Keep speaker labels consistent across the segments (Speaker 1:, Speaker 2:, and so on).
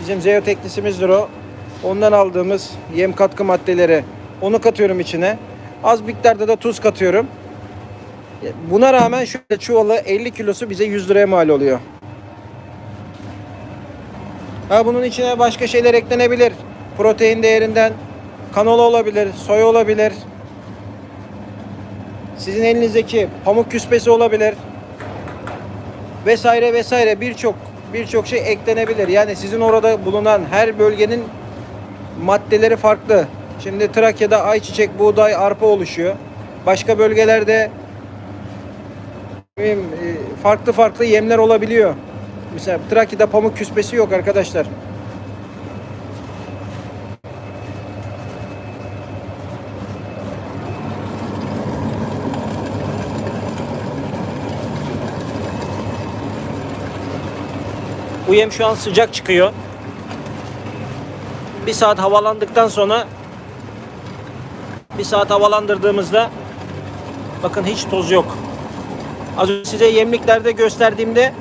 Speaker 1: Bizim zeoteknisimizdir o. Ondan aldığımız yem katkı maddeleri. Onu katıyorum içine. Az miktarda da tuz katıyorum. Buna rağmen şöyle çuvalı 50 kilosu bize 100 liraya mal oluyor. Ha bunun içine başka şeyler eklenebilir. Protein değerinden kanola olabilir, soya olabilir. Sizin elinizdeki pamuk küspesi olabilir. Vesaire vesaire birçok birçok şey eklenebilir. Yani sizin orada bulunan her bölgenin maddeleri farklı. Şimdi Trakya'da ayçiçek, buğday, arpa oluşuyor. Başka bölgelerde e, farklı farklı yemler olabiliyor. Mesela Trakya'da pamuk küspesi yok arkadaşlar. Bu yem şu an sıcak çıkıyor. Bir saat havalandıktan sonra bir saat havalandırdığımızda bakın hiç toz yok. Az önce size yemliklerde gösterdiğimde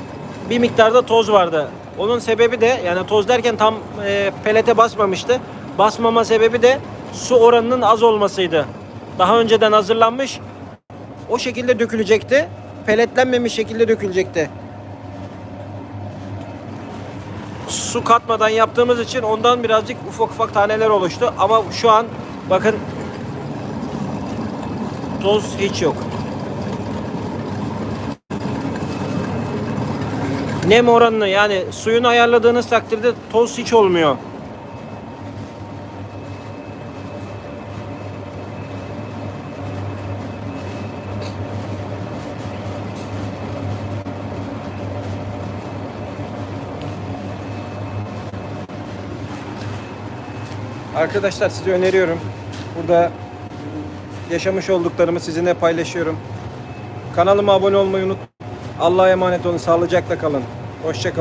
Speaker 1: bir miktarda toz vardı. Onun sebebi de yani toz derken tam e, pelete basmamıştı. Basmama sebebi de su oranının az olmasıydı. Daha önceden hazırlanmış. O şekilde dökülecekti. Peletlenmemiş şekilde dökülecekti. Su katmadan yaptığımız için ondan birazcık ufak ufak taneler oluştu. Ama şu an bakın toz hiç yok. Nem oranını yani suyunu ayarladığınız takdirde toz hiç olmuyor. Arkadaşlar size öneriyorum. Burada yaşamış olduklarımı sizinle paylaşıyorum. Kanalıma abone olmayı unut. Allah'a emanet olun. Sağlıcakla kalın. Hoşça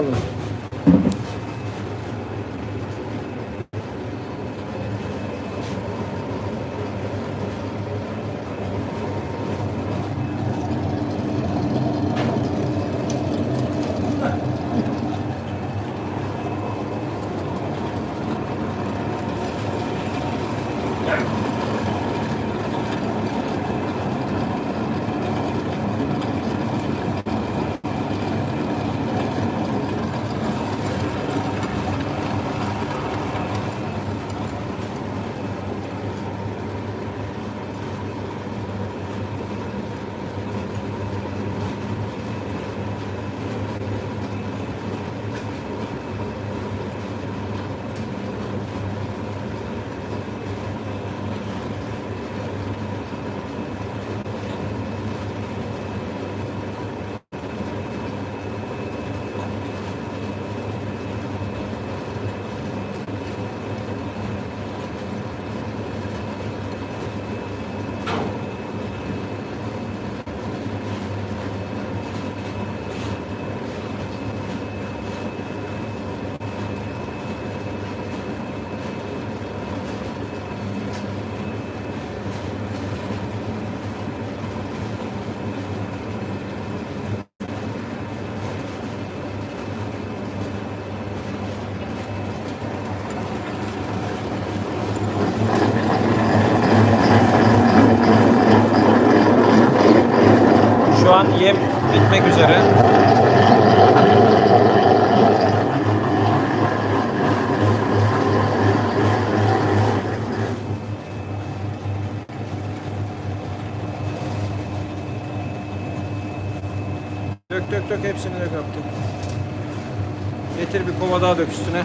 Speaker 1: kalın. Şu an yem bitmek üzere. Dök dök dök hepsini dök yaptım. Getir bir kova daha dök üstüne.